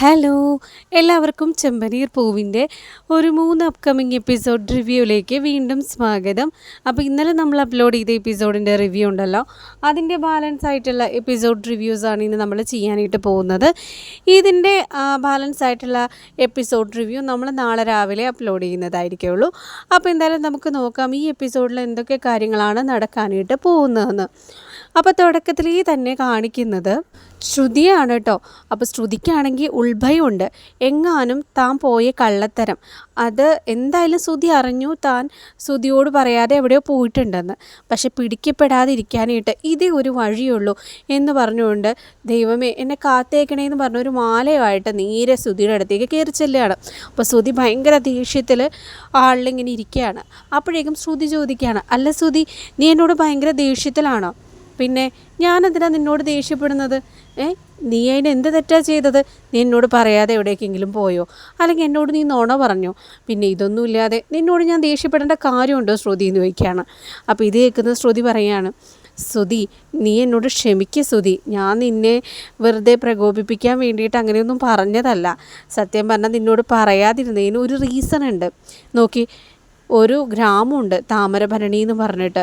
Hello എല്ലാവർക്കും ചെമ്പനീർ പൂവിന്റെ ഒരു മൂന്ന് അപ്കമിങ് എപ്പിസോഡ് റിവ്യൂയിലേക്ക് വീണ്ടും സ്വാഗതം. അപ്പോൾ ഇന്നലെ നമ്മൾ അപ്ലോഡ് ചെയ്ത എപ്പിസോഡിന്റെ റിവ്യൂ ഉണ്ടല്ലോ. അതിന്റെ ബാലൻസ് ആയിട്ടുള്ള എപ്പിസോഡ് റിവ്യൂസാണ് ഇന്ന് നമ്മൾ ചെയ്യാനായിട്ട് പോകുന്നത്. ഇതിന്റെ ബാലൻസ് ആയിട്ടുള്ള എപ്പിസോഡ് റിവ്യൂ നമ്മൾ നാളെ രാവിലെ അപ്ലോഡ് ചെയ്യുന്നതായിരിക്കുള്ളൂ. അപ്പോൾ എന്തായാലും നമുക്ക് നോക്കാം ഈ എപ്പിസോഡിൽ എന്തൊക്കെ കാര്യങ്ങളാണ് നടക്കാനായിട്ട് പോകുന്നതെന്ന്. അപ്പോൾ തുടക്കത്തിൽ ഈ തന്നെ കാണിക്കുന്നത് ശ്രുതിയാണ് കേട്ടോ അപ്പോൾ ശ്രുതിക്കാണെങ്കിൽ ഉൾഭയമുണ്ട് എങ്ങാനും താൻ പോയ കള്ളത്തരം. അത് എന്തായാലും ശ്രുതി അറിഞ്ഞു. താൻ ശ്രുതിയോട് പറയാതെ എവിടെയോ പോയിട്ടുണ്ടെന്ന്. പക്ഷെ പിടിക്കപ്പെടാതിരിക്കാനായിട്ട് ഇതേ ഒരു വഴിയുള്ളൂ എന്ന് പറഞ്ഞുകൊണ്ട് ദൈവമേ എന്നെ കാത്തേക്കണേ എന്ന് പറഞ്ഞ ഒരു മാലയുമായിട്ട് നേരെ ശ്രുതിയുടെ അടുത്തേക്ക് കയറി ചെല്ലുകയാണ്. അപ്പോൾ ശ്രുതി ഭയങ്കര ദേഷ്യത്തിൽ ആളിലിങ്ങനെ ഇരിക്കുകയാണ്. അപ്പോഴേക്കും ശ്രുതി ചോദിക്കുകയാണ് അല്ല ശ്രുതി നീ എന്നോട് ഭയങ്കര ദേഷ്യത്തിലാണോ? പിന്നെ ഞാനെന്തിനാ നിന്നോട് ദേഷ്യപ്പെടുന്നത്? ഏ? നീ അതിന് എന്ത് തെറ്റാ ചെയ്തത്? നീ എന്നോട് പറയാതെ എവിടേക്കെങ്കിലും പോയോ? അല്ലെങ്കിൽ എന്നോട് നീ നോണ പറഞ്ഞോ? പിന്നെ ഇതൊന്നുമില്ലാതെ നിന്നോട് ഞാൻ ദേഷ്യപ്പെടേണ്ട കാര്യമുണ്ടോ ശ്രുതി എന്ന് ചോദിക്കുകയാണ്. അപ്പോൾ ഇത് കേൾക്കുന്ന ശ്രുതി പറയാണ് സുതി നീ എന്നോട് ക്ഷമിക്കുക സുതി ഞാൻ നിന്നെ വെറുതെ പ്രകോപിപ്പിക്കാൻ വേണ്ടിയിട്ട് അങ്ങനെയൊന്നും പറഞ്ഞതല്ല. സത്യം പറഞ്ഞാൽ നിന്നോട് പറയാതിരുന്നതിന് ഒരു റീസൺ ഉണ്ട്. നോക്കി ഒരു ഗ്രാമമുണ്ട് താമരഭരണി എന്ന് പറഞ്ഞിട്ട്.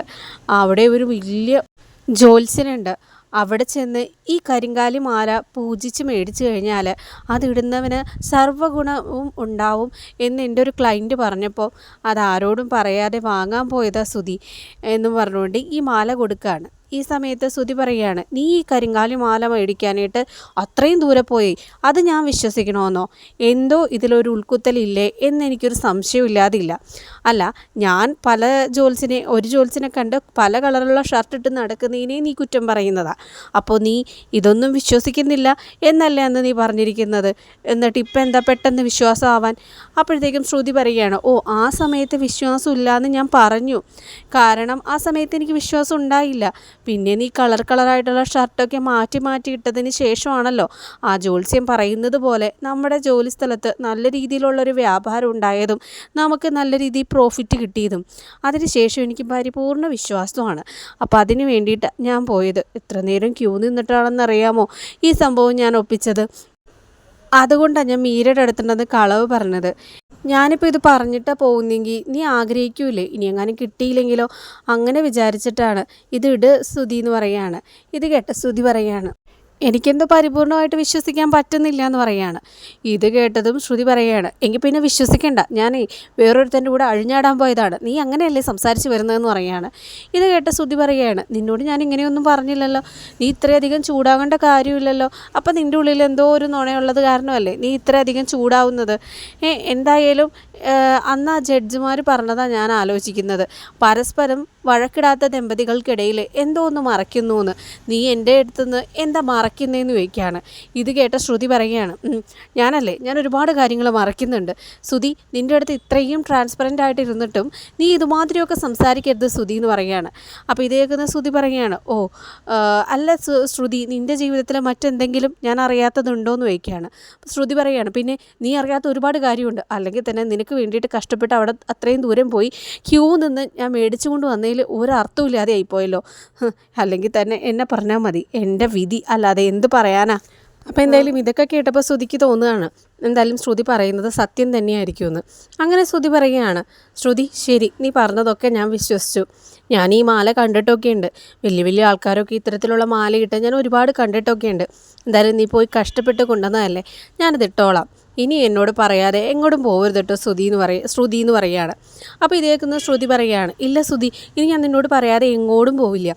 അവിടെ ഒരു വലിയ ജ്യോത്സ്യനുണ്ട്. അവിടെ ചെന്ന് ഈ കരിങ്കാലി മാല പൂജിച്ച് മേടിച്ചു കഴിഞ്ഞാൽ അതിടുന്നവന് സർവഗുണവും ഉണ്ടാവും എന്ന് എന്റെ ഒരു ക്ലയന്റ് പറഞ്ഞപ്പോൾ അതാരോടും പറയാതെ വാങ്ങാൻ പോയതാ സുതി എന്ന് പറഞ്ഞുകൊണ്ട് ഈ മാല കൊടുക്കുകയാണ് ഈ സമയത്ത് ശ്രുതി പറയുകയാണ് നീ ഈ കരിങ്കാലി മാല മേടിക്കാനായിട്ട് അത്രയും ദൂരെ പോയി അത് ഞാൻ വിശ്വസിക്കണമെന്നോ എന്തോ ഇതിലൊരു ഉൾക്കുത്തലില്ലേ എന്നെനിക്കൊരു സംശയമില്ലാതില്ല. അല്ല ഞാൻ പല ജോൽസിനെ ഒരു ജോൽസിനെ കണ്ട് പല കളറുള്ള ഷർട്ട് ഇട്ട് നടക്കുന്നതിനെ നീ കുറ്റം പറയുന്നതാ. അപ്പോൾ നീ ഇതൊന്നും വിശ്വസിക്കുന്നില്ല എന്നല്ലേ അന്ന് നീ പറഞ്ഞിരിക്കുന്നത്? എന്നിട്ട് ഇപ്പം എന്താ പെട്ടെന്ന് വിശ്വാസമാവാൻ? അപ്പോഴത്തേക്കും ശ്രുതി പറയുകയാണ് ഓ ആ സമയത്ത് വിശ്വാസം എന്ന് ഞാൻ പറഞ്ഞു. കാരണം ആ സമയത്ത് എനിക്ക് വിശ്വാസം ഉണ്ടായില്ല. പിന്നെ നീ കളർ കളറായിട്ടുള്ള ഷർട്ടൊക്കെ മാറ്റി മാറ്റി ഇട്ടതിന് ശേഷമാണല്ലോ ആ ജോത്സ്യം പറയുന്നത് പോലെ നമ്മുടെ ജോലി സ്ഥലത്ത് നല്ല രീതിയിലുള്ളൊരു വ്യാപാരം ഉണ്ടായതും നമുക്ക് നല്ല രീതിയിൽ പ്രോഫിറ്റ് കിട്ടിയതും. അതിനുശേഷം എനിക്ക് പരിപൂർണ വിശ്വാസമാണ്. അപ്പോൾ അതിന് വേണ്ടിയിട്ട് ഞാൻ പോയത് എത്ര നേരം ക്യൂ നിന്നിട്ടാണെന്നറിയാമോ? ഈ സംഭവം ഞാൻ ഒപ്പിച്ചത്. അതുകൊണ്ടാണ് ഞാൻ മീരയുടെ അടുത്തുണ്ടെന്ന് കളവ് പറഞ്ഞത്. ഞാനിപ്പോൾ ഇത് പറഞ്ഞിട്ടാണ് പോകുന്നെങ്കിൽ നീ ആഗ്രഹിക്കൂലേ? ഇനി എങ്ങാനും കിട്ടിയില്ലെങ്കിലോ? അങ്ങനെ വിചാരിച്ചിട്ടാണ്. ഇത് ഇട് സ്തുതി എന്ന് പറയാണ്. ഇത് കേട്ട സ്തുതി പറയാണ്. എനിക്കെന്തോ പരിപൂർണമായിട്ട് വിശ്വസിക്കാൻ പറ്റുന്നില്ല എന്ന് പറയാണ്. ഇത് കേട്ടതും ശ്രുതി പറയുകയാണ് എങ്കിൽ പിന്നെ വിശ്വസിക്കേണ്ട. ഞാനേ വേറൊരുത്തന്റെ കൂടെ അഴിഞ്ഞാടാൻ പോയതാണ്. നീ അങ്ങനെയല്ലേ സംസാരിച്ച് വരുന്നതെന്ന് പറയാണ്. ഇത് കേട്ട ശ്രുതി പറയുകയാണ് നിന്നോട് ഞാൻ ഇങ്ങനെയൊന്നും പറഞ്ഞില്ലല്ലോ. നീ ഇത്രയധികം ചൂടാകേണ്ട കാര്യമില്ലല്ലോ. അപ്പം നിന്റെ ഉള്ളിൽ എന്തോ ഒരു നുണയുള്ളത് കാരണമല്ലേ നീ ഇത്രയധികം ചൂടാവുന്നത്? എന്തായാലും അന്ന് ആ ജഡ്ജിമാർ പറഞ്ഞതാണ് ഞാൻ ആലോചിക്കുന്നത്. പരസ്പരം വഴക്കിടാത്ത ദമ്പതികൾക്കിടയിൽ എന്തോ ഒന്ന് മറയ്ക്കുന്നു എന്ന് നീ എന്റെ അടുത്തുനിന്ന് എന്താ മറയ്ക്കുന്നതെന്ന് ചോദിക്കുകയാണ്. ഇത് കേട്ട ശ്രുതി പറയുകയാണ് ഞാനല്ലേ ഞാൻ ഒരുപാട് കാര്യങ്ങൾ മറയ്ക്കുന്നുണ്ട്. ശ്രുതി നിന്റെ അടുത്ത് ഇത്രയും ട്രാൻസ്പെറന്റ് ആയിട്ട് ഇരുന്നിട്ടും നീ ഇതുമാതിരിയൊക്കെ സംസാരിക്കരുത് ശ്രുതി എന്ന് പറയുകയാണ്. അപ്പോൾ ഇത് കേൾക്കുന്ന ശ്രുതി പറയുകയാണ് ഓ അല്ല ശ്രുതി നിന്റെ ജീവിതത്തിൽ മറ്റെന്തെങ്കിലും ഞാൻ അറിയാത്തതുണ്ടോ എന്ന് ചോദിക്കുകയാണ്. ശ്രുതി പറയുകയാണ് പിന്നെ നീ അറിയാത്ത ഒരുപാട് കാര്യമുണ്ട്. അല്ലെങ്കിൽ തന്നെ നിനക്ക് വേണ്ടിയിട്ട് കഷ്ടപ്പെട്ട് അവിടെ അത്രയും ദൂരം പോയി ക്യൂ നിന്ന് ഞാൻ മേടിച്ചു കൊണ്ട് വന്നതിൽ ഒരർത്ഥമില്ലാതെ ആയിപ്പോയല്ലോ. അല്ലെങ്കിൽ തന്നെ എന്നെ പറഞ്ഞാൽ മതി. എന്റെ വിധി അല്ലാതെ എന്ത് പറയാനാ? അപ്പോൾ എന്തായാലും ഇതൊക്കെ കേട്ടപ്പോൾ ശ്രുതിക്ക് തോന്നുകയാണ്. എന്തായാലും ശ്രുതി പറയുന്നത് സത്യം തന്നെയായിരിക്കുമെന്ന്. അങ്ങനെ ശ്രുതി പറയുകയാണ് ശ്രുതി ശരി നീ പറഞ്ഞതൊക്കെ ഞാൻ വിശ്വസിച്ചു. ഞാൻ ഈ മാല കണ്ടിട്ടൊക്കെ ഉണ്ട്. വലിയ വലിയ ആൾക്കാരൊക്കെ ഇത്തരത്തിലുള്ള മാല ഇട്ട് ഞാൻ ഒരുപാട് കണ്ടിട്ടൊക്കെ ഉണ്ട്. എന്തായാലും നീ പോയി കഷ്ടപ്പെട്ട് കൊണ്ടുവന്നതല്ലേ? ഞാനത് ഇട്ടോളാം. ഇനി എന്നോട് പറയാതെ എങ്ങോട്ടും പോകരുത് കേട്ടോ ശ്രുതി എന്ന് പറയ ശ്രുതി എന്ന് പറയുകയാണ്. അപ്പോൾ ഇതേക്കുന്ന ശ്രുതി പറയുകയാണ് ഇല്ല ശ്രുതി ഇനി ഞാൻ നിന്നോട് പറയാതെ എങ്ങോട്ടും പോവില്ല.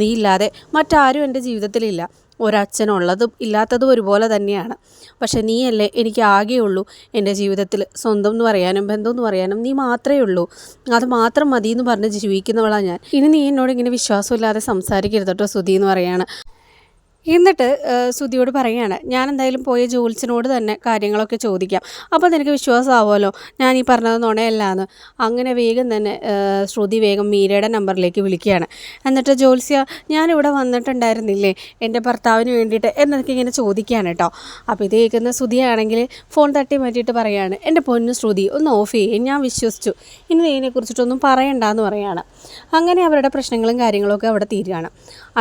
നീ ഇല്ലാതെ മറ്റാരും എന്റെ ജീവിതത്തിലില്ല. ഒരച്ഛനുള്ളതും ഇല്ലാത്തതും ഒരുപോലെ തന്നെയാണ്. പക്ഷെ നീയല്ലേ എനിക്ക് ആകെയുള്ളൂ. എന്റെ ജീവിതത്തിൽ സ്വന്തം എന്ന് പറയാനും ബന്ധം എന്ന് പറയാനും നീ മാത്രമേ ഉള്ളൂ. അത് മാത്രം മതി എന്ന് പറഞ്ഞ് ജീവിക്കുന്നവളാണ് ഞാൻ. ഇനി നീ എന്നോട് ഇങ്ങനെ വിശ്വാസമില്ലാതെ സംസാരിക്കരുത് കേട്ടോ സുധി എന്ന് പറയാണ്. എന്നിട്ട് സുധിയോട് പറയുകയാണ് ഞാൻ എന്തായാലും പോയ ജോൽസിനോട് തന്നെ കാര്യങ്ങളൊക്കെ ചോദിക്കാം. അപ്പോൾ നിനക്ക് വിശ്വാസമാവുമല്ലോ? ഞാൻ ഈ പറഞ്ഞത് നുണയല്ലാന്ന്. അങ്ങനെ വേഗം തന്നെ ശ്രുതി വേഗം മീരയുടെ നമ്പറിലേക്ക് വിളിക്കുകയാണ്. എന്നിട്ട് ജോൽസ്യ ഞാനിവിടെ വന്നിട്ടുണ്ടായിരുന്നില്ലേ? എന്റെ ഭർത്താവിന് വേണ്ടിയിട്ട്? എന്നൊക്കെ ഇങ്ങനെ ചോദിക്കുകയാണ് കേട്ടോ. അപ്പോൾ ഇത് കേൾക്കുന്ന ശ്രുതിയാണെങ്കിൽ ഫോൺ തട്ടി മാറ്റിയിട്ട് പറയുകയാണ് എന്റെ പൊന്നു ശ്രുതി ഒന്ന് ഓഫ് ചെയ്യേ. ഞാൻ വിശ്വസിച്ചു. ഇനി ഇതിനെക്കുറിച്ചിട്ടൊന്നും പറയണ്ടെന്ന് പറയുകയാണ് അങ്ങനെ അവരുടെ പ്രശ്നങ്ങളും കാര്യങ്ങളൊക്കെ അവിടെ തീരുകയാണ്.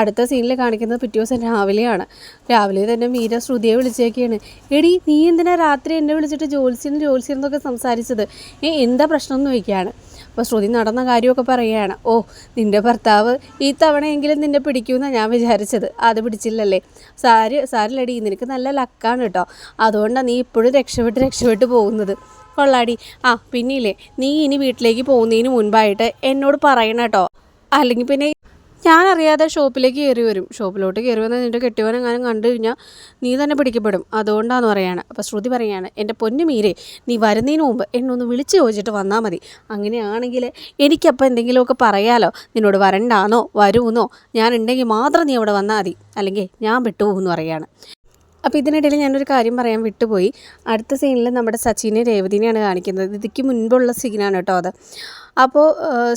അടുത്ത സീനിൽ കാണിക്കുന്നത് പിറ്റേ ദിവസം രാവിലെ രാവിലെയാണ്. രാവിലെ തന്നെ മീര ശ്രുതിയെ വിളിച്ചേക്കാണ്. എടി നീ എന്തിനാ രാത്രി എന്നെ വിളിച്ചിട്ട് ജോത്സ്യനും ജോത്സ്യനും എന്നൊക്കെ സംസാരിച്ചത്? ഏ എന്താ പ്രശ്നം എന്ന് ചോദിക്കുകയാണ്. അപ്പോൾ ശ്രുതി നടന്ന കാര്യമൊക്കെ പറയുകയാണ്. ഓ നിന്റെ ഭർത്താവ് ഈ തവണയെങ്കിലും നിന്നെ പിടിക്കുമെന്നാണ് ഞാൻ വിചാരിച്ചത്. അത് പിടിച്ചില്ലല്ലേ? സാരി സാരില്ലടി നിനക്ക് നല്ല ലക്കാണ് കേട്ടോ. അതുകൊണ്ടാണ് നീ ഇപ്പോഴും രക്ഷപ്പെട്ട് രക്ഷപ്പെട്ട് പോകുന്നത്. കൊള്ളാടി. ആ പിന്നില്ലേ? നീ ഇനി വീട്ടിലേക്ക് പോകുന്നതിന് മുൻപായിട്ട് എന്നോട് പറയണം കേട്ടോ. അല്ലെങ്കിൽ പിന്നെ ഞാനറിയാതെ ഷോപ്പിലേക്ക് കയറി വരും. ഷോപ്പിലോട്ട് കയറി വന്നാൽ നിന്റെ കെട്ടിയവനെങ്ങാനും കണ്ടു കഴിഞ്ഞാൽ നീ തന്നെ പിടിക്കപ്പെടും. അതുകൊണ്ടാന്ന് പറയാണ്. അപ്പോൾ ശ്രുതി പറയാണ് എന്റെ പൊന്നു മീരെ നീ വരുന്നതിന് മുമ്പ് എന്നെ ഒന്ന് വിളിച്ച് ചോദിച്ചിട്ട് വന്നാൽ മതി. അങ്ങനെയാണെങ്കിൽ എനിക്കപ്പോൾ എന്തെങ്കിലുമൊക്കെ പറയാലോ? നിന്നോട് വരണ്ടാന്നോ? വരുമെന്നോ ഞാൻ ഉണ്ടെങ്കിൽ മാത്രം നീ അവിടെ വന്നാൽ മതി. അല്ലെങ്കിൽ ഞാൻ വിട്ടുപോകുമെന്ന് പറയാണ്. അപ്പോൾ ഇതിനിടയിൽ ഞാനൊരു കാര്യം പറയാൻ വിട്ടുപോയി. അടുത്ത സീനിൽ നമ്മുടെ സച്ചിനെ രേവതിനെയാണ് കാണിക്കുന്നത്. ഇതിക്ക് മുൻപുള്ള സീനാണ് കേട്ടോ അത്. അപ്പോൾ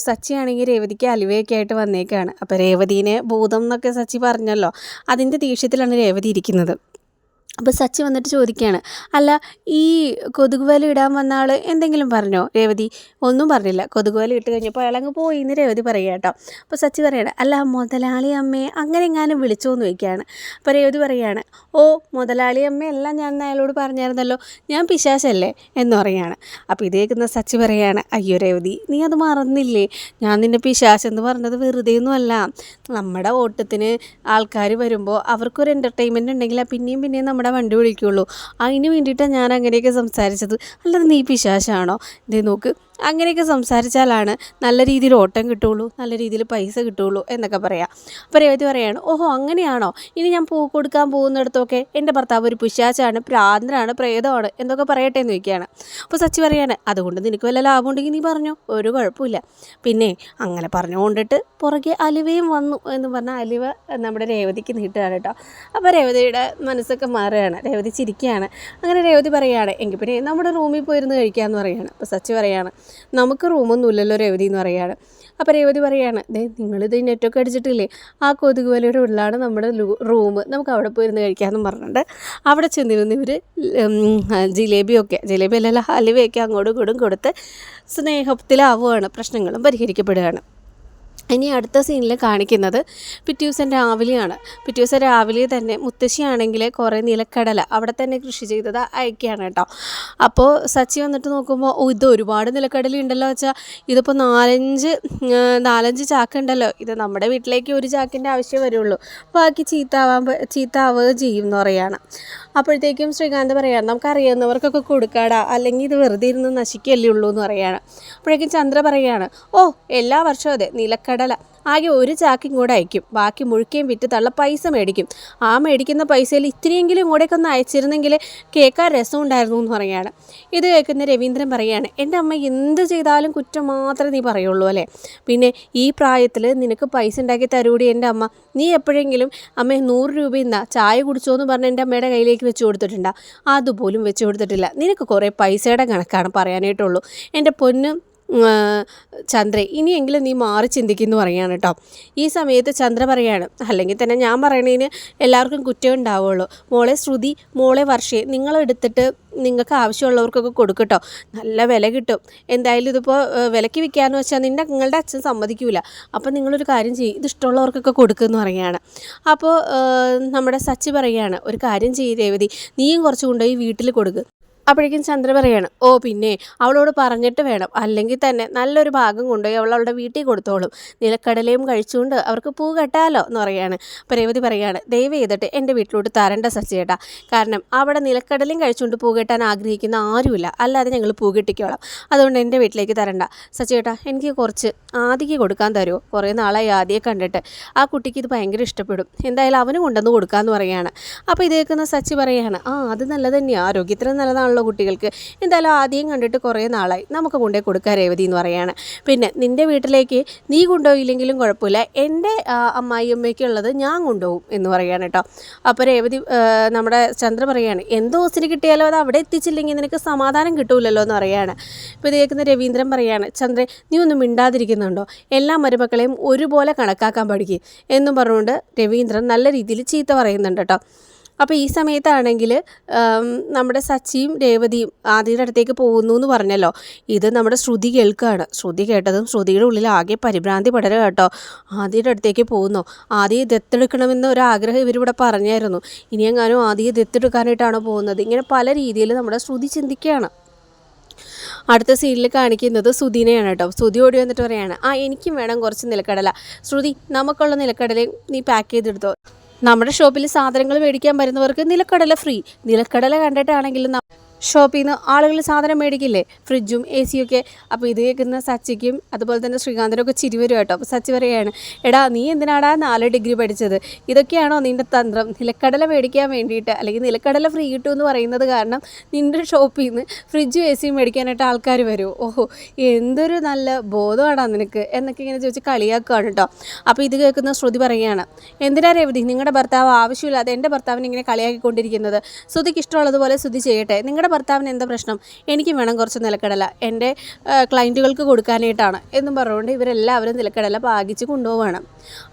സച്ചി ആണെങ്കിൽ രേവതിക്ക് അലുവയൊക്കെ ആയിട്ട് വന്നേക്കാണ്. അപ്പോൾ രേവതിനെ ഭൂതം എന്നൊക്കെ സച്ചി പറഞ്ഞല്ലോ. അതിന്റെ ദേഷ്യത്തിലാണ് രേവതി ഇരിക്കുന്നത്. അപ്പോൾ സച്ചി വന്നിട്ട് ചോദിക്കുകയാണ് അല്ല ഈ കൊതുക് വല ഇടാൻ വന്ന ആൾ എന്തെങ്കിലും പറഞ്ഞോ? രേവതി ഒന്നും പറഞ്ഞില്ല. കൊതുക് വല ഇട്ട് കഴിഞ്ഞപ്പോൾ അയാളങ്ങ് പോയി എന്ന് രേവതി പറയുക കേട്ടോ. അപ്പോൾ സച്ചി പറയണം അല്ല മുതലാളി അമ്മയെ അങ്ങനെ എങ്ങാനും വിളിച്ചോ എന്ന് ചോദിക്കുകയാണ്. അപ്പോൾ രേവതി പറയുകയാണ് ഓ മുതലാളി അമ്മയെല്ലാം ഞാൻ അയാളോട് പറഞ്ഞായിരുന്നല്ലോ. ഞാൻ പിശാശല്ലേ? എന്ന് പറയുകയാണ്. അപ്പോൾ ഇത് കേൾക്കുന്ന സച്ചി പറയുകയാണ് അയ്യോ രേവതി നീ അത് മറന്നില്ലേ? ഞാൻ നിന്നെ പിശാശെന്ന് പറഞ്ഞത് വെറുതെ ഒന്നുമല്ല നമ്മുടെ ഓട്ടത്തിന് ആൾക്കാർ വരുമ്പോൾ അവർക്കൊരു എന്റർടൈൻമെന്റ് ഉണ്ടെങ്കിൽ പിന്നെയും പിന്നെയും നമ്മുടെ വണ്ടി വിളിക്കുള്ളൂ. അതിന് വേണ്ടിയിട്ടാണ് ഞാൻ അങ്ങനെയൊക്കെ സംസാരിച്ചത്. അല്ലാതെ നീ പിശാശാണോ? ഇതേ നോക്ക് അങ്ങനെയൊക്കെ സംസാരിച്ചാലാണ് നല്ല രീതിയിൽ ഓട്ടം കിട്ടുള്ളൂ നല്ല രീതിയിൽ പൈസ കിട്ടുള്ളൂ എന്നൊക്കെ പറയാം. അപ്പോൾ രേവതി പറയാണ് ഓഹോ അങ്ങനെയാണോ? ഇനി ഞാൻ പൂ കൊടുക്കാൻ പോകുന്നിടത്തൊക്കെ എന്റെ ഭർത്താവ് ഒരു പിശാച്ചാണ് പ്രാന്തനാണ് പ്രേതമാണ് എന്നൊക്കെ പറയട്ടെ എന്ന് ചോദിക്കുകയാണ്. അപ്പോൾ സച്ചി പറയാണ് അതുകൊണ്ട് നിനക്ക് വല്ല ലാഭം ഉണ്ടെങ്കിൽ നീ പറഞ്ഞോ ഒരു കുഴപ്പമില്ല. പിന്നെ അങ്ങനെ പറഞ്ഞുകൊണ്ടിട്ട് പുറകെ അലുവയും വന്നു എന്ന് പറഞ്ഞാൽ അലിവ നമ്മുടെ രേവതിക്ക് നീട്ടുകയാണ് കേട്ടോ. അപ്പോൾ രേവതിയുടെ മനസ്സൊക്കെ മാറുകയാണ്. രേവതി ചിരിക്കുകയാണ്. അങ്ങനെ രേവതി പറയുകയാണ് എങ്കിൽ പിന്നെ നമ്മുടെ റൂമിൽ പോയിരുന്ന് കഴിക്കാമെന്ന് പറയുകയാണ്. അപ്പോൾ സച്ചി പറയുകയാണ് നമുക്ക് റൂമൊന്നും ഇല്ലല്ലോ രേവതി എന്ന് പറയുകയാണ്. അപ്പോൾ രേവതി പറയുകയാണ് ദേ നിങ്ങളിത് നെറ്റൊക്കെ അടിച്ചിട്ടില്ലേ? ആ കൊതുക് വലയുടെ ഉള്ളിലാണ് നമ്മുടെ റൂം. നമുക്ക് അവിടെ പോയിരുന്ന് കഴിക്കാമെന്നും പറഞ്ഞിട്ട് അവിടെ ചെന്നിരുന്ന് ഇവർ ജിലേബിയൊക്കെ ജിലേബി അല്ലല്ലോ ഹലുവയൊക്കെ അങ്ങോട്ടും ഇങ്ങോട്ടും കൊടുത്ത് സ്നേഹത്തിലാവുകയാണ്. പ്രശ്നങ്ങളും പരിഹരിക്കപ്പെടുകയാണ്. ഇനി അടുത്ത സീനിൽ കാണിക്കുന്നത് പിറ്റേ രാവിലെയാണ്. പിറ്റേ രാവിലെ തന്നെ മുത്തശ്ശിയാണെങ്കിൽ കുറേ നിലക്കടല അവിടെ തന്നെ കൃഷി ചെയ്തത് അയക്കുകയാണ് കേട്ടോ. അപ്പോൾ സച്ചി വന്നിട്ട് നോക്കുമ്പോൾ ഓ ഇത് ഒരുപാട് നിലക്കടല ഉണ്ടല്ലോ വെച്ചാൽ ഇതിപ്പോൾ നാലഞ്ച് നാലഞ്ച് ചാക്ക് ഉണ്ടല്ലോ ഇത് നമ്മുടെ വീട്ടിലേക്ക് ഒരു ചാക്കിന്റെ ആവശ്യമേ വരുള്ളൂ. ബാക്കി ചീത്താവാൻ ചീത്താവുക ചെയ്യും എന്ന് പറയുകയാണ് അപ്പോഴത്തേക്കും ശ്രീകാന്ത് പറയാണ് നമുക്കറിയാവുന്നവർക്കൊക്കെ കൊടുക്കാടാ അല്ലെങ്കിൽ ഇത് വെറുതെ ഇരുന്ന് നശിക്കല്ലേ ഉള്ളൂ എന്ന് പറയുകയാണ് അപ്പോഴേക്കും ചന്ദ്ര പറയുകയാണ് ഓ എല്ലാ വർഷവും അതെ നിലക്കടല. ആകെ ഒരു ചാക്കും കൂടെ അയക്കും. ബാക്കി മുഴുക്കയും വിറ്റ് തള്ള പൈസ മേടിക്കും. ആ മേടിക്കുന്ന പൈസയിൽ ഇത്തിരിയെങ്കിലും കൂടെയൊക്കെ ഒന്ന് അയച്ചിരുന്നെങ്കിൽ കേൾക്കാൻ രസം ഉണ്ടായിരുന്നു എന്ന് പറയുകയാണ്. ഇത് കേൾക്കുന്ന രവീന്ദ്രൻ പറയുകയാണ് എന്റെ അമ്മ എന്ത് ചെയ്താലും കുറ്റം മാത്രമേ നീ പറയുള്ളൂ അല്ലേ? പിന്നെ ഈ പ്രായത്തിൽ നിനക്ക് പൈസ ഉണ്ടാക്കി തരൂടി എന്റെ അമ്മ. നീ എപ്പോഴെങ്കിലും അമ്മ നൂറ് രൂപ ഇന്നാ ചായ കുടിച്ചോ എന്ന് പറഞ്ഞ് എന്റെ അമ്മയുടെ കയ്യിലേക്ക് വെച്ച് കൊടുത്തിട്ടുണ്ടോ? അതുപോലും വെച്ച് കൊടുത്തിട്ടില്ല. നിനക്ക് കുറേ പൈസയുടെ കണക്കാണ് പറയാനായിട്ടുള്ളൂ. എന്റെ പൊന്നും ചന്ദ്ര ഇനിയെങ്കിലും നീ മാറി ചിന്തിക്കുന്നു പറയാണ് കേട്ടോ. ഈ സമയത്ത് ചന്ദ്ര പറയാണ് അല്ലെങ്കിൽ തന്നെ ഞാൻ പറയണതിന് എല്ലാവർക്കും കുറ്റം ഉണ്ടാവുള്ളൂ. മോളെ ശ്രുതി മോളെ വർഷയെ നിങ്ങളെടുത്തിട്ട് നിങ്ങൾക്ക് ആവശ്യമുള്ളവർക്കൊക്കെ കൊടുക്കട്ടോ നല്ല വില കിട്ടും. എന്തായാലും ഇതിപ്പോൾ വിലയ്ക്ക് വിൽക്കാമെന്ന് വെച്ചാൽ നിന്റെ നിങ്ങളുടെ അച്ഛൻ സമ്മതിക്കില്ല അപ്പോൾ നിങ്ങളൊരു കാര്യം ചെയ്യും ഇത് ഇഷ്ടമുള്ളവർക്കൊക്കെ കൊടുക്കുമെന്ന് പറയുകയാണ്. അപ്പോൾ നമ്മുടെ സച്ചി പറയുകയാണ് ഒരു കാര്യം ചെയ്യും രേവതി നീയും കുറച്ച് കൊണ്ടുപോയി വീട്ടിൽ കൊടുക്കുക അപ്പോഴേക്കും ചന്ദ്ര പറയാണ് ഓ പിന്നെ അവളോട് പറഞ്ഞിട്ട് വേണം. അല്ലെങ്കിൽ തന്നെ നല്ലൊരു ഭാഗം കൊണ്ടുപോയി അവൾ അവളുടെ വീട്ടിൽ കൊടുത്തോളും. നിലക്കടലയും കഴിച്ചുകൊണ്ട് അവർക്ക് പൂ കെട്ടാലോ എന്ന് പറയാണ്. അപ്പോൾ രേവതി പറയാണ് ദയവ് ചെയ്തിട്ട് എന്റെ വീട്ടിലോട്ട് തരണ്ട സച്ചിയേട്ടാ. കാരണം അവിടെ നിലക്കടലയും കഴിച്ചുകൊണ്ട് പൂ കെട്ടാൻ ആഗ്രഹിക്കുന്ന ആരുമില്ല. അല്ലാതെ ഞങ്ങൾ പൂ കെട്ടിക്കോളാം. അതുകൊണ്ട് എന്റെ വീട്ടിലേക്ക് തരണ്ട. സച്ചിയേട്ടാ എനിക്ക് കുറച്ച് ആദിക്ക് കൊടുക്കാൻ തരുമോ കുറേ നാളായി ആദ്യം കണ്ടിട്ട്. ആ കുട്ടിക്ക് ഇത് ഭയങ്കര ഇഷ്ടപ്പെടും. എന്തായാലും അവന് കൊണ്ടുവന്ന് കൊടുക്കാമെന്ന് പറയുകയാണ്. അപ്പോൾ ഇത് കേൾക്കുന്ന സച്ചി പറയുകയാണ് ആ അത് നല്ലത് തന്നെയാണ് ആരോഗ്യത്തിന് നല്ലതാണല്ലോ കുട്ടികൾക്ക്. എന്തായാലും ആദ്യം കണ്ടിട്ട് കുറേ നാളായി. നമുക്ക് കൊണ്ടുപോയി കൊടുക്കാൻ രേവതി എന്ന് പറയുകയാണ്. പിന്നെ നിന്റെ വീട്ടിലേക്ക് നീ കൊണ്ടുപോയില്ലെങ്കിലും കുഴപ്പമില്ല. എന്റെ അമ്മായി അമ്മയ്ക്കുള്ളത് ഞാൻ കൊണ്ടുപോകും എന്ന് പറയുകയാണ് കേട്ടോ. അപ്പോൾ രേവതി നമ്മുടെ ചന്ദ്ര പറയുകയാണ് എന്ത് ഹോസ്റ്റിന് കിട്ടിയാലോ അത് അവിടെ എത്തിച്ചില്ലെങ്കിൽ നിനക്ക് സമാധാനം കിട്ടൂലല്ലോ എന്ന് പറയുകയാണ്. ഇപ്പോൾ ഇത് കേൾക്കുന്ന രവീന്ദ്രൻ പറയുകയാണ് ചന്ദ്രൻ നീ ഒന്നും മിണ്ടാതിരിക്കുന്നുണ്ടോ എല്ലാ മരുമക്കളെയും ഒരുപോലെ കണക്കാക്കാൻ പഠിക്കും എന്നും പറഞ്ഞുകൊണ്ട് രവീന്ദ്രൻ നല്ല രീതിയിൽ ചീത്ത പറയുന്നുണ്ട് കേട്ടോ. അപ്പോൾ ഈ സമയത്താണെങ്കിൽ നമ്മുടെ സച്ചിയും രേവതിയും ആദിയുടെ അടുത്തേക്ക് പോകുന്നു എന്ന് പറഞ്ഞല്ലോ. ഇത് നമ്മുടെ ശ്രുതി കേൾക്കുകയാണ് ശ്രുതി കേട്ടതും ശ്രുതിയുടെ ഉള്ളിൽ ആകെ പരിഭ്രാന്തി പടരുക കേട്ടോ. ആദിയുടെ അടുത്തേക്ക് പോകുന്നു. ആദ്യം ദത്തെടുക്കണമെന്ന് ഒരു ആഗ്രഹം ഇവരിവിടെ പറഞ്ഞായിരുന്നു. ഇനി എങ്ങാനും ആദ്യം ദത്തെടുക്കാനായിട്ടാണോ പോകുന്നത്? ഇങ്ങനെ പല രീതിയിൽ നമ്മുടെ ശ്രുതി ചിന്തിക്കുകയാണ്. അടുത്ത സീനിൽ കാണിക്കുന്നത് സുധീനെയാണ് കേട്ടോ. സുധി ഓടി വന്നിട്ട് പറയാണ് ആ എനിക്കും വേണം കുറച്ച് നിലക്കടല. ശ്രുതി നമുക്കുള്ള നിലക്കടലയും നീ പാക്ക് ചെയ്തെടുത്തോ. നമ്മുടെ ഷോപ്പിൽ സാധനങ്ങൾ മേടിക്കാൻ വരുന്നവർക്ക് നിലക്കടല ഫ്രീ. നിലക്കടല കണ്ടിട്ടാണെങ്കിലും ഷോപ്പിൽ നിന്ന് ആളുകൾ സാധനം മേടിക്കില്ലേ? ഫ്രിഡ്ജും എ സിയും ഒക്കെ അപ്പോൾ ഇത് കേൾക്കുന്ന സച്ചിക്കും അതുപോലെ തന്നെ ശ്രീകാന്തിനൊക്കെ ചിരി വരും കേട്ടോ. അപ്പോൾ സച്ചി പറയുകയാണ് എടാ നീ എന്തിനാടാ നാല് ഡിഗ്രി പഠിച്ചത്? ഇതൊക്കെയാണോ നിന്റെ തന്ത്രം? നിലക്കടല മേടിക്കാൻ വേണ്ടിയിട്ട് അല്ലെങ്കിൽ നിലക്കടല ഫ്രീ കിട്ടും എന്ന് പറയുന്നത് കാരണം നിന്റെ ഷോപ്പിൽ നിന്ന് ഫ്രിഡ്ജും എ സിയും മേടിക്കാനായിട്ട് ആൾക്കാർ വരുമോ ഓഹോ എന്തൊരു നല്ല ബോധമാണോ നിനക്ക് എന്നൊക്കെ ഇങ്ങനെ ചോദിച്ച് കളിയാക്കുകയാണ് കേട്ടോ. അപ്പോൾ ഇത് കേൾക്കുന്ന ശ്രുതി പറയുകയാണ് എന്തിനാ രവതി നിങ്ങളുടെ ഭർത്താവ് ആവശ്യമില്ലാതെ എന്റെ ഭർത്താവിനെ ഇങ്ങനെ കളിയാക്കിക്കൊണ്ടിരിക്കുന്നത്? ശ്രുതിക്ക് ഇഷ്ടമുള്ളതുപോലെ ശ്രുതി ചെയ്യട്ടെ. നിങ്ങളുടെ ഭർത്താവിന് എന്താ പ്രശ്നം? എനിക്ക് വേണം കുറച്ച് നിലക്കടല. എന്റെ ക്ലയന്റുകൾക്ക് കൊടുക്കാനായിട്ടാണ് എന്നും പറഞ്ഞുകൊണ്ട് ഇവരെല്ലാവരും നിലക്കടല പാകിച്ച് കൊണ്ടുപോവാണ്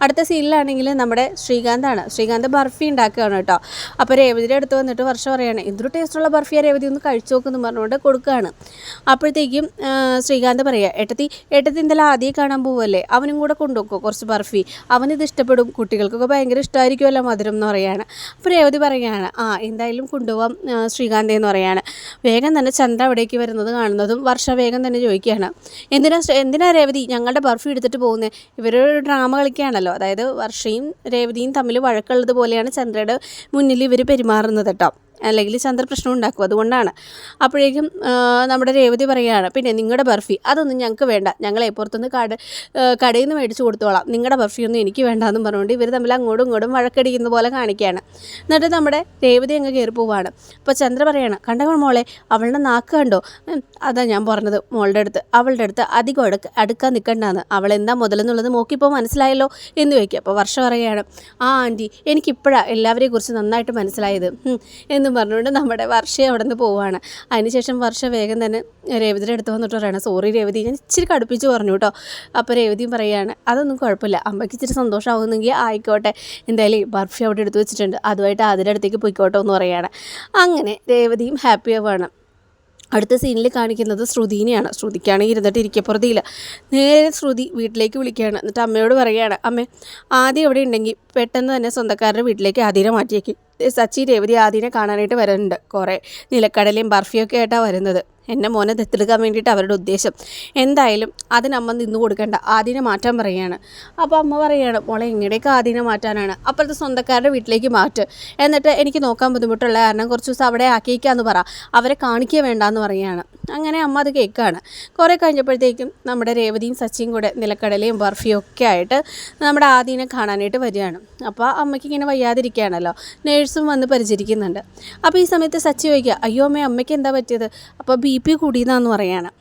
അടുത്ത സീനിലാണെങ്കിൽ നമ്മുടെ ശ്രീകാന്താണ്. ശ്രീകാന്ത് ബർഫി ഉണ്ടാക്കുകയാണ് കേട്ടോ. അപ്പോൾ രേവതിയുടെ അടുത്ത് വന്നിട്ട് വർഷം പറയാണ് എന്തൊരു ടേസ്റ്റുള്ള ബർഫിയാ രേവതി ഒന്ന് കഴിച്ചു നോക്കുമെന്ന് പറഞ്ഞുകൊണ്ട് കൊടുക്കുകയാണ്. അപ്പോഴത്തേക്കും ശ്രീകാന്ത് പറയുക ഏട്ടത്തി ഏട്ടത്തി എന്തെല്ലാം ആദ്യം കാണാൻ പോവല്ലേ അവനും കൂടെ കൊണ്ടുപോക്കോ കുറച്ച് ബർഫി? അവനിത് ഇഷ്ടപ്പെടും. കുട്ടികൾക്കൊക്കെ ഭയങ്കര ഇഷ്ടമായിരിക്കുമല്ലോ മധുരം എന്ന് പറയുകയാണ് അപ്പോൾ രേവതി പറയുകയാണ് ആ എന്തായാലും കൊണ്ടുപോകാം ശ്രീകാന്ത് എന്ന് പറയാണ്. വേഗം തന്നെ ചന്ദ്ര അവിടേക്ക് വരുന്നത് കാണുന്നതും വർഷ വേഗം തന്നെ ചോദിക്കുകയാണ്. എന്തിനാ എന്തിനാ രേവതി ഞങ്ങളുടെ ബർഫി എടുത്തിട്ട് പോകുന്നത് ഇവരൊരു ഡ്രാമ കളിക്കുകയാണല്ലോ. അതായത് വർഷയും രേവതിയും തമ്മിൽ വഴക്കുള്ളത് പോലെയാണ് ചന്ദ്രയുടെ മുന്നിൽ ഇവർ പെരുമാറുന്നത് കേട്ടോ. അല്ലെങ്കിൽ ചന്ദ്രപ്രശ്നം ഉണ്ടാക്കും. അതുകൊണ്ടാണ്. അപ്പോഴേക്കും നമ്മുടെ രേവതി പറയുകയാണ് പിന്നെ നിങ്ങളുടെ ബർഫി അതൊന്നും ഞങ്ങൾക്ക് വേണ്ട. ഞങ്ങളെ പുറത്തുനിന്ന് കട കടയിൽ നിന്ന് മേടിച്ച് കൊടുത്തോളാം. നിങ്ങളുടെ ബർഫിയൊന്നും എനിക്ക് വേണ്ടെന്നും പറഞ്ഞുകൊണ്ട് ഇവർ തമ്മിൽ അങ്ങോട്ടും ഇങ്ങോട്ടും വഴക്കടിക്കുന്ന പോലെ കാണിക്കുകയാണ്. എന്നിട്ട് നമ്മുടെ രേവതി അങ്ങ് കയറി പോവാണ്. അപ്പോൾ ചന്ദ്ര പറയാണ് കണ്ടോ മോളെ അവളുടെ നാക്ക് കണ്ടോ? അതാ ഞാൻ പറഞ്ഞത് മോളുടെ അടുത്ത്. അവളുടെ അടുത്ത് അധികം അടുക്ക അടുക്കാൻ നിൽക്കണ്ടാന്ന് അവൾ എന്താ മുതലെന്നുള്ളത് നോക്കിപ്പോൾ മനസ്സിലായല്ലോ? എന്ന് ചോദിക്കുക. അപ്പോൾ വർഷം പറയുകയാണ് ആ ആന്റി എനിക്കിപ്പോഴാണ് എല്ലാവരെയും കുറിച്ച് നന്നായിട്ട് മനസ്സിലായത്. ഉം, എന്നും പറഞ്ഞുകൊണ്ട് നമ്മുടെ വർഷ അവിടെ നിന്ന് പോവുകയാണ് അതിനുശേഷം വർഷ വേഗം തന്നെ രേവതിയുടെ അടുത്ത് വന്നിട്ട് പറയണം സോറി രേവതി ഞാൻ ഇച്ചിരി കടുപ്പിച്ച് പറഞ്ഞു കേട്ടോ അപ്പോൾ രേവതിയും പറയുകയാണ് അതൊന്നും കുഴപ്പമില്ല അമ്മയ്ക്ക് ഇച്ചിരി സന്തോഷമാകുന്നെങ്കിൽ ആയിക്കോട്ടെ എന്തായാലും ബർഫി അവിടെ എടുത്ത് വെച്ചിട്ടുണ്ട് അതുമായിട്ട് അതിന്റെ അടുത്തേക്ക് പോയിക്കോട്ടോ എന്ന് പറയുകയാണ് അങ്ങനെ രേവതിയും ഹാപ്പി ആവുകയാണ് അടുത്ത സീനിൽ കാണിക്കുന്നത് ശ്രുതിനെയാണ്. ശ്രുതിക്കാണെങ്കിൽ ഇരുന്നിട്ട് ഇരിക്കപ്പുറത്തിയില്ല നേരെ ശ്രുതി വീട്ടിലേക്ക് വിളിക്കുകയാണ്. എന്നിട്ട് അമ്മയോട് പറയുകയാണ് അമ്മ ആദ്യം ഇവിടെ ഉണ്ടെങ്കിൽ പെട്ടെന്ന് തന്നെ സ്വന്തക്കാരുടെ വീട്ടിലേക്ക് ആദ്യം മാറ്റിയേക്ക്. സച്ചി രേവതി ആദ്യനെ കാണാനായിട്ട് വരുന്നുണ്ട് കുറേ നിലക്കടലയും ബർഫിയൊക്കെ ആയിട്ടാണ് വരുന്നത്. എന്നെ മോനെ ദത്തെടുക്കാൻ വേണ്ടിയിട്ട് അവരുടെ ഉദ്ദേശം. എന്തായാലും അതിനമ്മ നിന്ന് കൊടുക്കേണ്ട. ആദ്യനെ മാറ്റാൻ പറയുകയാണ് അപ്പോൾ അമ്മ പറയുകയാണ് മോളെ എങ്ങനെയൊക്കെ ആദ്യനെ മാറ്റാനാണ്. അപ്പോഴത്തെ സ്വന്തക്കാരുടെ വീട്ടിലേക്ക് മാറ്റ്. എന്നിട്ട് എനിക്ക് നോക്കാൻ ബുദ്ധിമുട്ടുള്ള കാരണം കുറച്ച് ദിവസം അവിടെ ആക്കിയിക്കാന്ന് പറ. അവരെ കാണിക്കുക വേണ്ടാന്ന് പറയുകയാണ് അങ്ങനെ അമ്മ അത് കേൾക്കുകയാണ്. കുറേ കഴിഞ്ഞപ്പോഴത്തേക്കും നമ്മുടെ രേവതിയും സച്ചിയും കൂടെ നിലക്കടലയും ബർഫിയും ഒക്കെ ആയിട്ട് നമ്മുടെ ആദീനെ കാണാനായിട്ട് വരികയാണ്. അപ്പോൾ അമ്മയ്ക്ക് ഇങ്ങനെ വയ്യാതിരിക്കുകയാണല്ലോ. നേഴ്സും വന്ന് പരിചരിക്കുന്നുണ്ട്. അപ്പോൾ ഈ സമയത്ത് സച്ചി ചോദിക്കുക അയ്യോ അമ്മേ അമ്മയ്ക്ക് എന്താ പറ്റിയത്? അപ്പോൾ ബി പി കൂടിയതാന്ന് പറയുകയാണ്.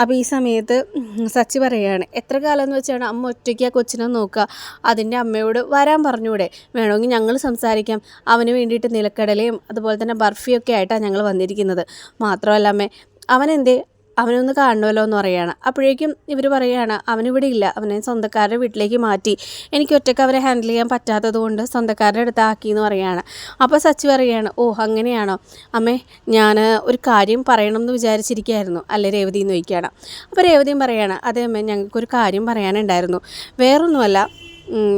അപ്പോൾ ഈ സമയത്ത് സച്ചി പറയുകയാണ് എത്ര കാലം എന്ന് വെച്ചാണ് അമ്മ ഒറ്റയ്ക്ക് ആ കൊച്ചിനെ നോക്കുക? അതിന്റെ അമ്മയോട് വരാൻ പറഞ്ഞൂടെ വേണമെങ്കിൽ ഞങ്ങൾ സംസാരിക്കാം. അവന് വേണ്ടിയിട്ട് നിലക്കടലയും അതുപോലെ തന്നെ ബർഫിയൊക്കെ ആയിട്ടാണ് ഞങ്ങൾ വന്നിരിക്കുന്നത്. മാത്രമല്ല അമ്മേ അവനെന്തേ? അവനൊന്ന് കാണണമല്ലോ എന്ന് പറയുകയാണ്. അപ്പോഴേക്കും ഇവർ പറയുകയാണ് അവനിവിടെ ഇല്ല. അവനെ സ്വന്തക്കാരുടെ വീട്ടിലേക്ക് മാറ്റി. എനിക്ക് ഒറ്റയ്ക്ക് അവരെ ഹാൻഡിൽ ചെയ്യാൻ പറ്റാത്തത് കൊണ്ട് സ്വന്തക്കാരുടെ അടുത്ത് ആക്കി എന്ന് പറയുകയാണ്. അപ്പോൾ സച്ചി പറയുകയാണ് ഓ അങ്ങനെയാണോ? അമ്മേ ഞാൻ ഒരു കാര്യം പറയണം എന്ന് വിചാരിച്ചിരിക്കുകയായിരുന്നു അല്ലേ രേവതി എന്ന് ചോദിക്കുകയാണ്. അപ്പോൾ രേവതിയും പറയുകയാണ് അതെ അമ്മേ ഞങ്ങൾക്കൊരു കാര്യം പറയാനുണ്ടായിരുന്നു. വേറൊന്നുമല്ല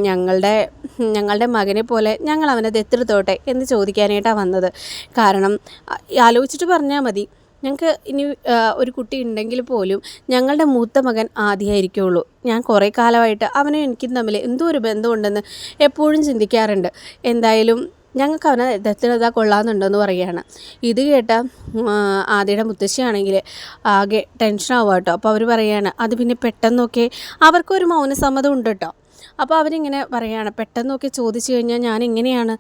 ഞങ്ങളുടെ ഞങ്ങളുടെ മകനെ പോലെ ഞങ്ങൾ അവനെ ദത്തെടുത്തോട്ടെ എന്ന് ചോദിക്കാനായിട്ടാണ് വന്നത്. കാരണം ആലോചിച്ചിട്ട് പറഞ്ഞാൽ മതി. ഞങ്ങൾക്ക് ഇനി ഒരു കുട്ടി ഉണ്ടെങ്കിൽ പോലും ഞങ്ങളുടെ മൂത്ത മകൻ ആദ്യമായിരിക്കുള്ളൂ ഞാൻ കുറേ കാലമായിട്ട് അവനും എനിക്കും തമ്മിൽ എന്തോ ഒരു ബന്ധമുണ്ടെന്ന് എപ്പോഴും ചിന്തിക്കാറുണ്ട്. എന്തായാലും ഞങ്ങൾക്ക് അവനെ ദത്തെടുത്ത കൊള്ളാമെന്നുണ്ടെന്ന് പറയുകയാണ്. ഇത് കേട്ട ആദ്യയുടെ മുത്തശ്ശിയാണെങ്കിൽ ആകെ ടെൻഷനാവും കേട്ടോ. അപ്പോൾ അവർ പറയുകയാണ് അത് പിന്നെ പെട്ടെന്നൊക്കെ അവർക്കൊരു മൗനസമ്മതം ഉണ്ട് കേട്ടോ അപ്പോൾ അവരിങ്ങനെ പറയുകയാണ് പെട്ടെന്നൊക്കെ ചോദിച്ചു കഴിഞ്ഞാൽ ഞാൻ എങ്ങനെയാണ്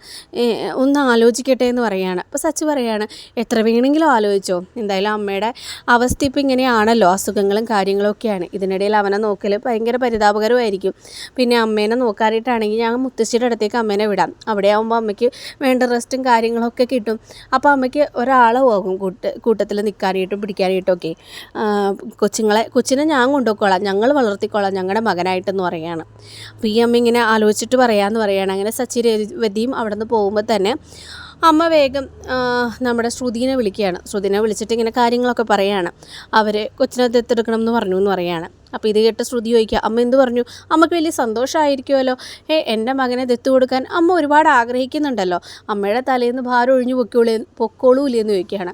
ഒന്ന് ആലോചിക്കട്ടെ എന്ന് പറയുകയാണ് അപ്പോൾ സച്ച് പറയുകയാണ് എത്ര വേണമെങ്കിലും ആലോചിച്ചോ. എന്തായാലും അമ്മയുടെ അവസ്ഥ ഇപ്പം ഇങ്ങനെയാണല്ലോ. അസുഖങ്ങളും കാര്യങ്ങളൊക്കെയാണ് ഇതിനിടയിൽ അവനെ നോക്കൽ ഭയങ്കര പരിതാപകരമായിരിക്കും. പിന്നെ അമ്മേനെ നോക്കാനായിട്ടാണെങ്കിൽ ഞാൻ മുത്തശ്ശിയുടെ അടുത്തേക്ക് അമ്മേനെ വിടാം. അവിടെ ആകുമ്പോൾ അമ്മയ്ക്ക് വേണ്ട റെസ്റ്റും കാര്യങ്ങളൊക്കെ കിട്ടും. അപ്പോൾ അമ്മയ്ക്ക് ഒരാളെ പോകും കൂട്ട് കൂട്ടത്തിൽ നിൽക്കാനായിട്ടും പിടിക്കാനായിട്ടും ഒക്കെ. കൊച്ചുങ്ങളെ കൊച്ചിനെ ഞാൻ കൊണ്ടുപോയിക്കോളാം. ഞങ്ങൾ വളർത്തിക്കോളാം ഞങ്ങളുടെ മകനായിട്ടെന്ന് പറയുകയാണ് ഈ അമ്മ ഇങ്ങനെ ആലോചിച്ചിട്ട് പറയാമെന്ന് പറയുകയാണ് അങ്ങനെ സച്ചി രേവതിയും അവിടെ നിന്ന് പോകുമ്പോൾ തന്നെ അമ്മ വേഗം നമ്മുടെ ശ്രുതിനെ വിളിക്കുകയാണ്. ശ്രുതിനെ വിളിച്ചിട്ട് ഇങ്ങനെ കാര്യങ്ങളൊക്കെ പറയുകയാണ് അവർ കൊച്ചിനെ ദത്തെടുക്കണം എന്ന് പറഞ്ഞു എന്ന് പറയാണ്. അപ്പോൾ ഇത് കേട്ട് ശ്രുതി ചോദിക്കുക അമ്മ എന്ത് പറഞ്ഞു? അമ്മയ്ക്ക് വലിയ സന്തോഷമായിരിക്കുമല്ലോ ഏ എന്റെ മകനെ ദത്ത് കൊടുക്കാൻ അമ്മ ഒരുപാട് ആഗ്രഹിക്കുന്നുണ്ടല്ലോ. അമ്മയുടെ തലേന്ന് ഭാരം ഒഴിഞ്ഞു പൊക്കോളൂ പൊക്കോളൂലേ എന്ന് ചോദിക്കുകയാണ്.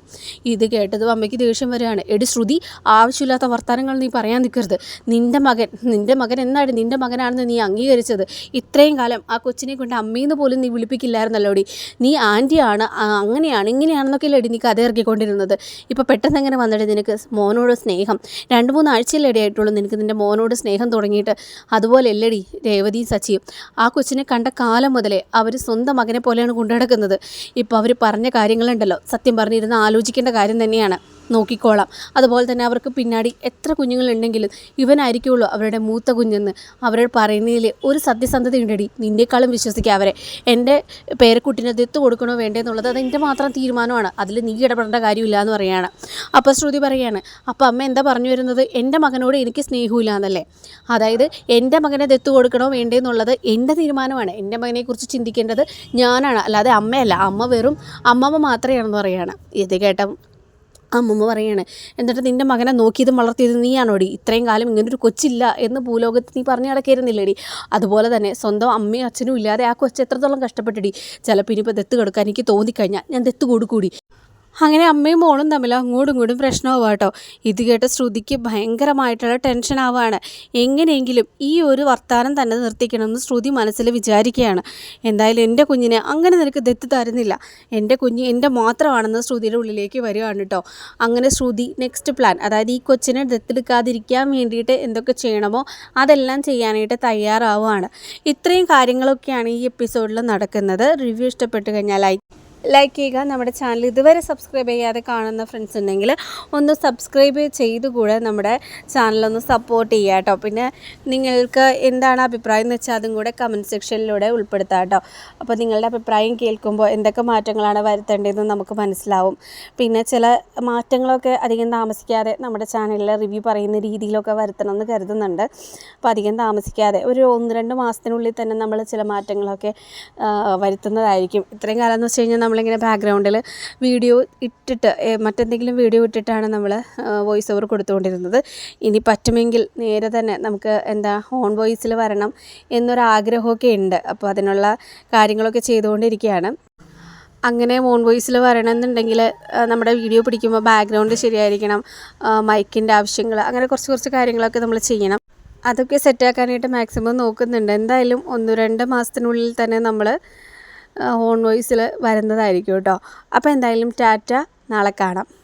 ഇത് കേട്ടതും അമ്മയ്ക്ക് ദേഷ്യം വരികയാണ്. എടി ശ്രുതി ആവശ്യമില്ലാത്ത വർത്തമാനങ്ങൾ നീ പറയാൻ നിൽക്കരുത് നിന്റെ മകൻ നിന്റെ മകൻ എന്നാണ് നിന്റെ മകനാണെന്ന് നീ അംഗീകരിച്ചത്? ഇത്രയും കാലം ആ കൊച്ചിനെ കൊണ്ട് അമ്മയെന്ന് പോലും നീ വിളിപ്പിക്കില്ലായിരുന്നല്ലോടി നീ ആന്റിയാണ് അങ്ങനെയാണ് ഇങ്ങനെയാണെന്നൊക്കെ അല്ലേടി നീ കഥ ഇറക്കിക്കൊണ്ടിരുന്നത്. ഇപ്പോൾ പെട്ടെന്ന് എങ്ങനെ വന്നിട്ട് നിനക്ക്? മോനോട് സ്നേഹം. രണ്ട് മൂന്ന് ആഴ്ചയിലടി ആയിട്ടുള്ളൂ നിനക്ക് നിന്റെ മോനോട് സ്നേഹം തുടങ്ങിയിട്ട് അതുപോലെ അല്ലടി രേവതി സച്ചിയും. ആ കൊച്ചിനെ കണ്ട കാലം മുതലേ അവർ സ്വന്തം മകനെ പോലെയാണ് കൊണ്ടു നടക്കുന്നത് ഇപ്പോൾ അവർ പറഞ്ഞ കാര്യങ്ങളുണ്ടല്ലോ. സത്യം പറഞ്ഞിരുന്ന് ആലോചിക്കേണ്ട കാര്യം തന്നെയാണ്. നോക്കിക്കോളാം. അതുപോലെ തന്നെ അവർക്ക് പിന്നാടി എത്ര കുഞ്ഞുങ്ങളുണ്ടെങ്കിലും ഇവനായിരിക്കുള്ളൂ അവരുടെ മൂത്ത കുഞ്ഞെന്ന്. അവർ പറയുന്നതിൽ ഒരു സത്യസന്ധത ഉണ്ടടി നിന്നേക്കാളും വിശ്വസിക്കുക അവരെ. എന്റെ പേരക്കുട്ടിനെ ദത്ത് കൊടുക്കണോ വേണ്ടേ എന്നുള്ളത് അത് എന്റെ മാത്രം തീരുമാനമാണ്. അതിൽ നീ ഇടപെടേണ്ട കാര്യമില്ല എന്ന് പറയുകയാണ് അപ്പോൾ ശ്രുതി പറയുകയാണ് അപ്പോൾ അമ്മ എന്താ പറഞ്ഞു വരുന്നത്? എന്റെ മകനോട് എനിക്ക് സ്നേഹമില്ല എന്നല്ലേ അതായത് എന്റെ മകനെ ദത്ത് കൊടുക്കണോ വേണ്ടേ എന്നുള്ളത് എന്റെ തീരുമാനമാണ്. എന്റെ മകനെക്കുറിച്ച് ചിന്തിക്കേണ്ടത് ഞാനാണ്. അല്ലാതെ അമ്മയല്ല. അമ്മ വെറും അമ്മമ്മ മാത്രമേ ആണെന്ന് പറയുകയാണ് ഇത് കേട്ട അമ്മമ്മ പറയാണ് എന്നിട്ട് നിന്റെ മകനെ നോക്കിയതും വളർത്തിയതും നീയാണോടി? ഇത്രയും കാലം ഇങ്ങനൊരു കൊച്ചില്ല എന്ന് ഭൂലോകത്ത് നീ പറഞ്ഞു നടക്കരുന്നില്ലേടി? അതുപോലെ തന്നെ സ്വന്തം അമ്മയും അച്ഛനും ഇല്ലാതെ ആ കൊച്ചു എത്രത്തോളം കഷ്ടപ്പെട്ടടി? ചിലപ്പോൾ ഇനിയിപ്പോൾ ദത്ത് കൊടുക്കാൻ എനിക്ക് തോന്നിക്കഴിഞ്ഞാൽ ഞാൻ ദത്ത് കൊടുക്കൂടി. അങ്ങനെ അമ്മയും മോളും തമ്മിൽ അങ്ങോട്ടും ഇങ്ങോട്ടും പ്രശ്നമാവുക കേട്ടോ. ഇത് കേട്ട ശ്രുതിക്ക് ഭയങ്കരമായിട്ടുള്ള ടെൻഷൻ ആവുകയാണ്. എങ്ങനെയെങ്കിലും ഈ ഒരു വർത്താനം തന്നെ നിർത്തിക്കണമെന്ന് ശ്രുതി മനസ്സിൽ വിചാരിക്കുകയാണ്. എന്തായാലും എന്റെ കുഞ്ഞിനെ അങ്ങനെ നിനക്ക് ദത്ത് തരുന്നില്ല. എന്റെ കുഞ്ഞ് എന്റെ മാത്രമാണെന്ന് ശ്രുതിയുടെ ഉള്ളിലേക്ക് വരികയാണ് കേട്ടോ. അങ്ങനെ ശ്രുതി നെക്സ്റ്റ് പ്ലാൻ അതായത് ഈ കൊച്ചിനെ ദത്തെടുക്കാതിരിക്കാൻ വേണ്ടിയിട്ട് എന്തൊക്കെ ചെയ്യണമോ അതെല്ലാം ചെയ്യാനായിട്ട് തയ്യാറാവുകയാണ്. ഇത്രയും കാര്യങ്ങളൊക്കെയാണ് ഈ എപ്പിസോഡിൽ നടക്കുന്നത്. റിവ്യൂ ഇഷ്ടപ്പെട്ടു കഴിഞ്ഞാൽ ലൈക്ക് ലൈക്ക് ചെയ്യുക. നമ്മുടെ ചാനൽ ഇതുവരെ സബ്സ്ക്രൈബ് ചെയ്യാതെ കാണുന്ന ഫ്രണ്ട്സ് ഉണ്ടെങ്കിൽ ഒന്ന് സബ്സ്ക്രൈബ് ചെയ്തുകൂടെ നമ്മുടെ ചാനലൊന്ന് സപ്പോർട്ട് ചെയ്യുക കേട്ടോ പിന്നെ നിങ്ങൾക്ക് എന്താണ് അഭിപ്രായം എന്ന് വെച്ചാൽ അതും കൂടെ കമന്റ് സെക്ഷനിലൂടെ ഉൾപ്പെടുത്താം കേട്ടോ അപ്പോൾ നിങ്ങളുടെ അഭിപ്രായം കേൾക്കുമ്പോൾ എന്തൊക്കെ മാറ്റങ്ങളാണ് വരുത്തേണ്ടതെന്ന് നമുക്ക് മനസ്സിലാവും. പിന്നെ ചില മാറ്റങ്ങളൊക്കെ അധികം താമസിക്കാതെ നമ്മുടെ ചാനലിൽ റിവ്യൂ പറയുന്ന രീതിയിലൊക്കെ വരുത്തണം എന്ന് കരുതുന്നുണ്ട്. അപ്പോൾ അധികം താമസിക്കാതെ ഒരു ഒന്ന് രണ്ട് മാസത്തിനുള്ളിൽ തന്നെ നമ്മൾ ചില മാറ്റങ്ങളൊക്കെ വരുത്തുന്നതായിരിക്കും. ഇത്രയും കാലം എന്ന് വെച്ച് കഴിഞ്ഞാൽ നമ്മളിങ്ങനെ ബാക്ക്ഗ്രൗണ്ടിൽ വീഡിയോ ഇട്ടിട്ട് മറ്റെന്തെങ്കിലും വീഡിയോ ഇട്ടിട്ടാണ് നമ്മൾ വോയിസ് ഓവർ കൊടുത്തുകൊണ്ടിരുന്നത്. ഇനി പറ്റുമെങ്കിൽ നേരെ തന്നെ നമുക്ക് എന്താ ഓൺ വോയിസിൽ വരണം എന്നൊരാഗ്രഹമൊക്കെ ഉണ്ട്. അപ്പോൾ അതിനുള്ള കാര്യങ്ങളൊക്കെ ചെയ്തുകൊണ്ടിരിക്കുകയാണ്. അങ്ങനെ മോൺ വോയിസിൽ വരണമെന്നുണ്ടെങ്കിൽ നമ്മുടെ വീഡിയോ പിടിക്കുമ്പോൾ ബാക്ക്ഗ്രൗണ്ട് ശരിയായിരിക്കണം മൈക്കിന്റെ ആവശ്യങ്ങൾ അങ്ങനെ കുറച്ച് കുറച്ച് കാര്യങ്ങളൊക്കെ നമ്മൾ ചെയ്യണം. അതൊക്കെ സെറ്റാക്കാനായിട്ട് മാക്സിമം നോക്കുന്നുണ്ട്. എന്തായാലും ഒന്ന് രണ്ട് മാസത്തിനുള്ളിൽ തന്നെ നമ്മൾ ഓൺ വോയിസിൽ വരുന്നതായിരിക്കും കേട്ടോ. അപ്പോൾ എന്തായാലും ടാറ്റ നാളെ കാണാം.